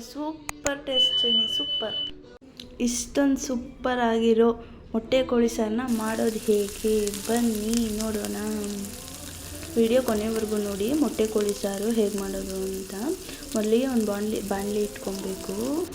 Super ಟೇಸ್ಟಿನಿ super. ಇಷ್ಟೊಂದು super ಆಗಿರೋ ಮೊಟ್ಟೆ ಕೋಳಿ ಸಾರನ್ನ ಮಾಡೋದು ಹೇಗೆ? ಬನ್ನಿ ನೋಡೋಣ. ವಿಡಿಯೋ ಕೊನೆವರೆಗೂ ನೋಡಿ, ಮೊಟ್ಟೆ ಕೋಳಿ ಸಾರು ಹೇಗೆ ಮಾಡೋದು ಅಂತ. ಮೊದಲಿಗೆ ಒಂದು ಬಾಣಲಿ ಬಾಣಲಿ ಇಟ್ಕೊಬೇಕು.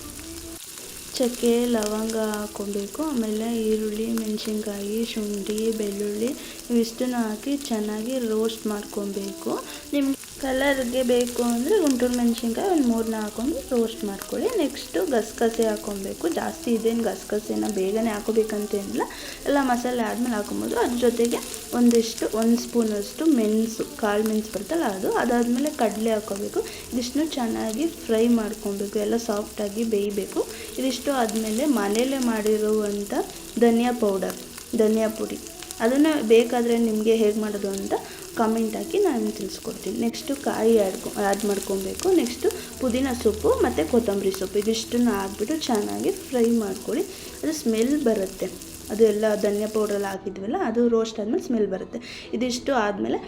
ಚಕ್ಕೆ ಲವಂಗ ಹಾಕ್ಕೊಬೇಕು. ಆಮೇಲೆ ಈರುಳ್ಳಿ, ಮೆಣಸಿನ್ಕಾಯಿ, ಶುಂಠಿ, ಬೆಳ್ಳುಳ್ಳಿ, ಇವಿಷ್ಟನ್ನು ಹಾಕಿ ಚೆನ್ನಾಗಿ ರೋಸ್ಟ್ ಮಾಡ್ಕೊಬೇಕು. ನಿಮ್ಗೆ ಕಲರ್ಗೆ ಬೇಕು ಅಂದರೆ ಗುಂಟೂರು ಮೆಣಸಿನ್ಕಾಯಿ ಒಂದು ಮೂರನ್ನ ಹಾಕೊಂಡು ರೋಸ್ಟ್ ಮಾಡ್ಕೊಳ್ಳಿ. ನೆಕ್ಸ್ಟು ಗಸಗಸೆ ಹಾಕೊಬೇಕು. ಜಾಸ್ತಿ ಇದೇನು ಗಸಗಸೆನ ಬೇಗನೆ ಹಾಕೋಬೇಕಂತೇನಿಲ್ಲ ಎಲ್ಲ ಮಸಾಲೆ ಆದಮೇಲೆ ಹಾಕೊಬೋದು ಅದ್ರ ಜೊತೆಗೆ ಒಂದಿಷ್ಟು, ಒಂದು ಸ್ಪೂನಷ್ಟು ಮೆಣಸು, ಕಾಳು ಮೆಣಸು ಬರ್ತಲ್ಲ ಅದು, ಅದಾದಮೇಲೆ ಕಡಲೆ ಹಾಕೋಬೇಕು ಇದಿಷ್ಟು ಚೆನ್ನಾಗಿ ಫ್ರೈ ಮಾಡ್ಕೊಬೇಕು. ಎಲ್ಲ ಸಾಫ್ಟಾಗಿ ಬೇಯಬೇಕು. ಇದಿಷ್ಟು ಆದಮೇಲೆ ಮನೇಲೇ ಮಾಡಿರುವಂಥ ಧನಿಯಾ ಪೌಡರ್ ಧನಿಯಾ ಪುಡಿ. ಅದನ್ನು ಬೇಕಾದರೆ ನಿಮಗೆ ಹೇಗೆ ಮಾಡೋದು ಅಂತ ಕಾಮೆಂಟ್ ಹಾಕಿ ನಾನು ತಿಳಿಸ್ಕೊಡ್ತೀನಿ. ನೆಕ್ಸ್ಟು ಕಾಯಿ ಆಡ್ಕೊ ಆ್ಯಡ್ ಮಾಡ್ಕೊಬೇಕು. ನೆಕ್ಸ್ಟು ಪುದೀನ ಸೊಪ್ಪು ಮತ್ತು ಕೊತ್ತಂಬರಿ ಸೊಪ್ಪು. ಇದಿಷ್ಟನ್ನು ಹಾಕ್ಬಿಟ್ಟು ಚೆನ್ನಾಗಿ ಫ್ರೈ ಮಾಡ್ಕೊಳ್ಳಿ. ಅದು ಸ್ಮೆಲ್ ಬರುತ್ತೆ. ಅದು ಎಲ್ಲ ಧನಿಯಾ ಪೌಡ್ರೆಲ್ಲ ಹಾಕಿದ್ವಲ್ಲ, ಅದು ರೋಸ್ಟ್ ಆದಮೇಲೆ ಸ್ಮೆಲ್ ಬರುತ್ತೆ. ಇದಿಷ್ಟು ಆದಮೇಲೆ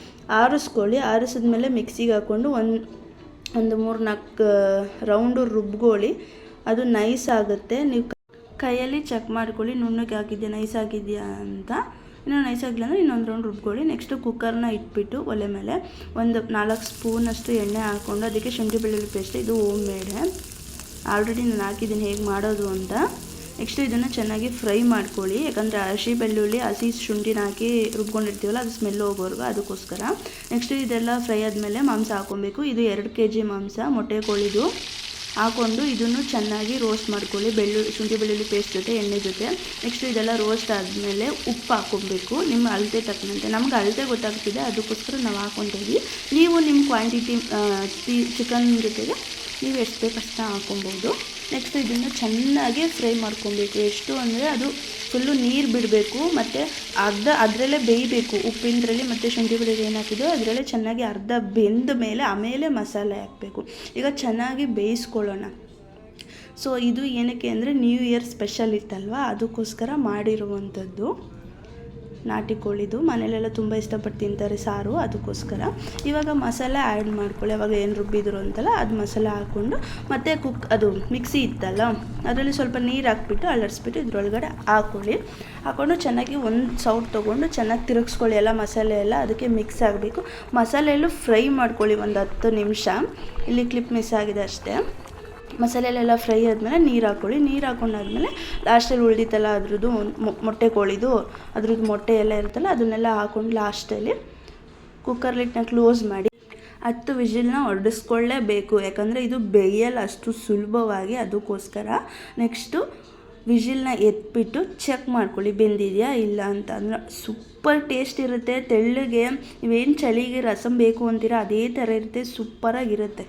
ಆರಿಸ್ಕೊಳ್ಳಿ. ಆರಿಸಿದ್ಮೇಲೆ ಮಿಕ್ಸಿಗೆ ಹಾಕ್ಕೊಂಡು ಒಂದು ಒಂದು ಮೂರು ನಾಲ್ಕು ರೌಂಡು ರುಬ್ಕೊಳ್ಳಿ. ಅದು ನೈಸ್ ಆಗುತ್ತೆ. ನೀವು ಕೈಯಲ್ಲಿ ಚೆಕ್ ಮಾಡ್ಕೊಳ್ಳಿ. ನುಣ್ಣಗೆ ಹಾಕಿದ್ಯಾ? ನೈಸ್ ಆಗಿದೆಯಾ ಅಂತ. ಇನ್ನೂ ನೈಸಾಗಿಲ್ಲ ಅಂದರೆ ಇನ್ನೊಂದು ರೌಂಡ್ ರುಬ್ಕೊಳ್ಳಿ. ನೆಕ್ಸ್ಟು ಕುಕ್ಕರ್ನ ಇಟ್ಬಿಟ್ಟು ಒಲೆ ಮೇಲೆ ಒಂದು ನಾಲ್ಕು ಸ್ಪೂನಷ್ಟು ಎಣ್ಣೆ ಹಾಕ್ಕೊಂಡು ಅದಕ್ಕೆ ಶುಂಠಿ ಬೆಳ್ಳುಳ್ಳಿ ಪೇಸ್ಟ್, ಇದು ಓಮ್ ಮೇಡೆ ಆಲ್ರೆಡಿ ನಾನು ಹಾಕಿದ್ದೀನಿ ಹೇಗೆ ಮಾಡೋದು ಅಂತ. ನೆಕ್ಸ್ಟ್ ಇದನ್ನು ಚೆನ್ನಾಗಿ ಫ್ರೈ ಮಾಡ್ಕೊಳ್ಳಿ. ಯಾಕಂದರೆ ಹಸಿ ಬೆಳ್ಳುಳ್ಳಿ, ಹಸಿ ಶುಂಠಿನ ಹಾಕಿ ರುಬ್ಕೊಂಡಿರ್ತೀವಲ್ಲ, ಅದು ಸ್ಮೆಲ್ ಹೋಗೋರ್ಗು ಅದಕ್ಕೋಸ್ಕರ. ನೆಕ್ಸ್ಟ್ ಇದೆಲ್ಲ ಫ್ರೈ ಆದಮೇಲೆ ಮಾಂಸ ಹಾಕ್ಕೊಬೇಕು. ಇದು ಎರಡು ಕೆ ಜಿ ಮಾಂಸ, ಮೊಟ್ಟೆ ಕೋಳಿದು. ಹಾಕ್ಕೊಂಡು ಇದನ್ನು ಚೆನ್ನಾಗಿ ರೋಸ್ಟ್ ಮಾಡ್ಕೊಳ್ಳಿ, ಬೆಳ್ಳುಳ್ಳಿ, ಶುಂಠಿ, ಬೆಳ್ಳುಳ್ಳಿ ಪೇಸ್ಟ್ ಜೊತೆ, ಎಣ್ಣೆ ಜೊತೆ. ನೆಕ್ಸ್ಟ್ ಇದೆಲ್ಲ ರೋಸ್ಟ್ ಆದಮೇಲೆ ಉಪ್ಪು ಹಾಕ್ಕೊಬೇಕು. ನಿಮ್ಮ ಅಳತೆ ತಕ್ಕಂತೆ ನಮ್ಗೆ ಅಳತೆ ಗೊತ್ತಾಗ್ತಿದೆ, ಅದಕ್ಕೋಸ್ಕರ ನಾವು ಹಾಕ್ಕೊತೀವಿ ನೀವು ನಿಮ್ಮ ಕ್ವಾಂಟಿಟಿ ಚಿಕನ್ ಜೊತೆಗೆ ನೀವು ಎಷ್ಟು ಬೇಕು ಅಷ್ಟು ಹಾಕ್ಕೊಬೋದು ನೆಕ್ಸ್ಟ್ ಇದನ್ನು ಚೆನ್ನಾಗಿ ಫ್ರೈ ಮಾಡ್ಕೊಬೇಕು. ಎಷ್ಟು ಅಂದರೆ ಅದು ಫುಲ್ಲು ನೀರು ಬಿಡಬೇಕು, ಮತ್ತು ಅರ್ಧ ಅದರಲ್ಲೇ ಬೇಯಬೇಕು. ಉಪ್ಪಿನದ್ರಲ್ಲಿ ಮತ್ತು ಶುಂಠಿ ಬೆಳ್ಳುಳ್ಳಿ ಏನು ಅದರಲ್ಲೇ ಚೆನ್ನಾಗಿ ಅರ್ಧ ಬೆಂದ ಮೇಲೆ ಆಮೇಲೆ ಮಸಾಲೆ ಹಾಕಬೇಕು. ಈಗ ಚೆನ್ನಾಗಿ ಬೇಯಿಸ್ಕೊಳ್ಳೋಣ. ಸೊ ಇದು ಏನಕ್ಕೆ ಅಂದರೆ ನ್ಯೂ ಇಯರ್ ಸ್ಪೆಷಲ್ ಇತ್ತಲ್ವ? ಅದಕ್ಕೋಸ್ಕರ ಮಾಡಿರುವಂಥದ್ದು. ನಾಟಿ ಕೋಳಿದು. ಮನೇಲೆಲ್ಲ ತುಂಬ ಇಷ್ಟಪಟ್ಟು ತಿಂತಾರೆ ಸಾರು, ಅದಕ್ಕೋಸ್ಕರ. ಇವಾಗ ಮಸಾಲೆ ಆ್ಯಡ್ ಮಾಡ್ಕೊಳ್ಳಿ. ಅವಾಗ ಏನು ರುಬ್ಬಿದ್ರು ಅಂತಲ್ಲ, ಅದು ಮಸಾಲೆ ಹಾಕ್ಕೊಂಡು, ಮತ್ತು ಕುಕ್ ಅದು ಮಿಕ್ಸಿ ಇತ್ತಲ್ಲ, ಅದರಲ್ಲಿ ಸ್ವಲ್ಪ ನೀರು ಹಾಕ್ಬಿಟ್ಟು ಅಲರ್ಸ್ಬಿಟ್ಟು ಇದ್ರೊಳಗಡೆ ಹಾಕ್ಕೊಳ್ಳಿ ಹಾಕ್ಕೊಂಡು ಚೆನ್ನಾಗಿ ಒಂದು ಸೌಟ್ ತೊಗೊಂಡು ಚೆನ್ನಾಗಿ ತಿರುಗಿಸ್ಕೊಳ್ಳಿ ಎಲ್ಲ ಮಸಾಲೆ ಎಲ್ಲ. ಅದಕ್ಕೆ ಮಿಕ್ಸ್ ಆಗಬೇಕು. ಮಸಾಲೆಯಲ್ಲೂ ಫ್ರೈ ಮಾಡ್ಕೊಳ್ಳಿ ಒಂದು ಹತ್ತು ನಿಮಿಷ. ಇಲ್ಲಿ ಕ್ಲಿಪ್ ಮಿಸ್ ಆಗಿದೆ ಅಷ್ಟೇ. ಮಸಾಲೆಲೆಲ್ಲ ಫ್ರೈ ಆದಮೇಲೆ ನೀರು ಹಾಕ್ಕೊಳ್ಳಿ ನೀರು ಹಾಕೊಂಡಾದ್ಮೇಲೆ ಲಾಸ್ಟಲ್ಲಿ ಉಳಿದಿತ್ತಲ್ಲ ಅದ್ರದ್ದು ಮೊಟ್ಟೆ ಕೋಳಿದು, ಅದ್ರದ್ದು ಮೊಟ್ಟೆ ಎಲ್ಲ ಇರುತ್ತಲ್ಲ, ಅದನ್ನೆಲ್ಲ ಹಾಕೊಂಡು ಲಾಸ್ಟಲ್ಲಿ ಕುಕ್ಕರ್ ಲಿಟ್ನ ಕ್ಲೋಸ್ ಮಾಡಿ ಹತ್ತು ವಿಜಿಲ್ನ ಹೊಡೆಸ್ಕೊಳ್ಳೇಬೇಕು ಯಾಕಂದರೆ ಇದು ಬೇಯಲ್ಲ, ಅಷ್ಟು ಸುಲಭವಾಗಿ ಅದಕ್ಕೋಸ್ಕರ ನೆಕ್ಸ್ಟು ವಿಜಿಲ್ನ ಎತ್ಬಿಟ್ಟು ಚೆಕ್ ಮಾಡ್ಕೊಳ್ಳಿ, ಬೆಂದಿದೆಯಾ ಇಲ್ಲ ಅಂತ. ಅಂದ್ರೆ ಸೂಪರ್ ಟೇಸ್ಟ್ ಇರುತ್ತೆ, ತೆಳ್ಳಗೆ, ನೀವೇನು ಚಳಿಗೆ ರಸಂ ಬೇಕು ಅಂತೀರ, ಅದೇ ಥರ ಇರುತ್ತೆ ಸೂಪರಾಗಿರುತ್ತೆ